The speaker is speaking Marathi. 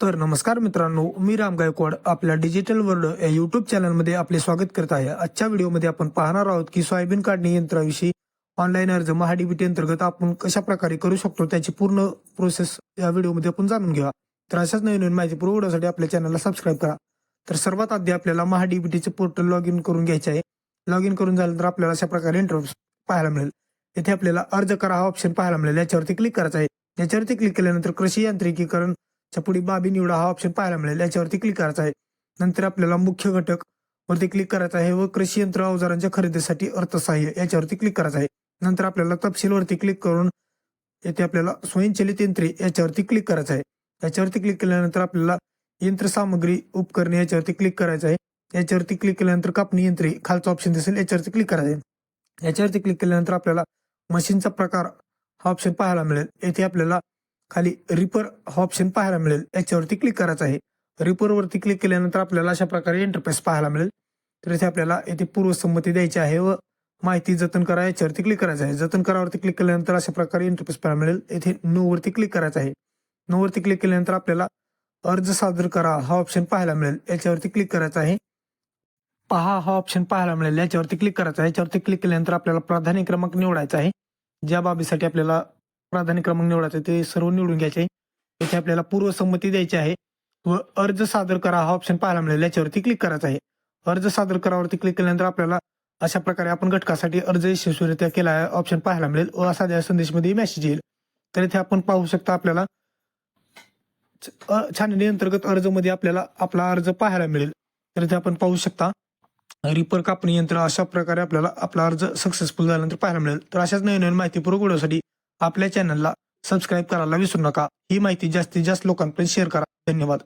तर नमस्कार मित्रांनो मी राम गायकवाड आपल्या डिजिटल वर्ल्ड या युट्यूब चॅनलमध्ये आपले स्वागत करत आहे. आजच्या व्हिडिओमध्ये आपण पाहणार आहोत की सोयाबीन काढणी यंत्राविषयी ऑनलाईन अर्ज महाडीबीटी अंतर्गत आपण कशा प्रकारे करू शकतो त्याची पूर्ण प्रोसेस या व्हिडिओमध्ये आपण जाणून घ्या तर अशाच नवीन नवीन माहिती पुरवण्यासाठी आपल्या चॅनलला सबस्क्राईब करा. तर सर्वात आधी आपल्याला महाडीबीटीचे पोर्टल लॉग इन करून घ्यायचे आहे. लॉग इन करून झाल्यानंतर आपल्याला अशा प्रकारे इंटरव्ह्यू पाहायला मिळेल. येथे आपल्याला अर्ज करा हा ऑप्शन पाहायला मिळेल. याच्यावरती क्लिक करायचं आहे. याच्यावरती क्लिक केल्यानंतर कृषी यांत्रिकीकरण च्या पुढे बाबी निवडा हा ऑप्शन पाहायला मिळेल. याच्यावरती क्लिक करायचा आहे. नंतर आपल्याला मुख्य घटक वरती क्लिक करायचा आहे व कृषी यंत्र अवजारांच्या खरेदीसाठी अर्थसहाय्य याच्यावरती क्लिक करायचं आहे. नंतर आपल्याला तपशीलवरती क्लिक करून येथे आपल्याला स्वयंचलित यंत्रे याच्यावरती क्लिक करायचं आहे. याच्यावरती क्लिक केल्यानंतर आपल्याला यंत्रसामग्री उपकरणे याच्यावरती क्लिक करायचं आहे. याच्यावरती क्लिक केल्यानंतर कापणी यंत्रे खालचं ऑप्शन दिसेल. याच्यावरती क्लिक करायचं आहे. याच्यावरती क्लिक केल्यानंतर आपल्याला मशीनचा प्रकार हा ऑप्शन पाहायला मिळेल. येथे आपल्याला खाली रिपर हा ऑप्शन पाहायला मिळेल. याच्यावरती क्लिक करायचं आहे. रिपर वरती क्लिक केल्यानंतर आपल्याला अशा प्रकारे इंटरफेस पाहायला मिळेल. तर इथे आपल्याला येथे पूर्वसंमती द्यायची आहे व माहिती जतन करा. याच्यावरती क्लिक करायचं आहे. जतन करावरती क्लिक केल्यानंतर अशा प्रकारे इंटरफेस पाहायला मिळेल. येथे नो वरती क्लिक करायचं आहे. नो वरती क्लिक केल्यानंतर आपल्याला अर्ज सादर करा हा ऑप्शन पाहायला मिळेल. याच्यावरती क्लिक करायचा आहे. पहा हा ऑप्शन पाहायला मिळेल. याच्यावरती क्लिक करायचा आहे. याच्यावरती क्लिक केल्यानंतर आपल्याला प्राधान्य क्रमांक निवडायचा आहे. ज्या बाबीसाठी आपल्याला प्राधान्य क्रमांक निवडायचा ते सर्व निवडून घ्यायचे आहे. आपल्याला पूर्वसंमती द्यायची आहे. व अर्ज सादर करा हा ऑप्शन पाहायला मिळेल. याच्यावरती क्लिक करायचा आहे. अर्ज सादर करावरती क्लिक केल्यानंतर आपल्याला अशा प्रकारे आपण घटकासाठी अर्ज यशस्वीरित्या केला आहे ऑप्शन पाहायला मिळेल. व असा त्या संदेशमध्ये मेसेज येईल. तर इथे आपण पाहू शकता आपल्याला छाननी अंतर्गत अर्जमध्ये आपल्याला आपला अर्ज पाहायला मिळेल. तर इथे आपण पाहू शकता रिपर कापणी यंत्र अशा प्रकारे आपल्याला आपला अर्ज सक्सेसफुल झाल्यानंतर पाहायला मिळेल. तर अशाच नवीन नवीन माहितीपूर्वक व्हिडिओसाठी आपल्या चॅनलला सबस्क्राईब करायला विसरू नका. ही माहिती जास्तीत जास्त लोकांपर्यंत शेअर करा. धन्यवाद.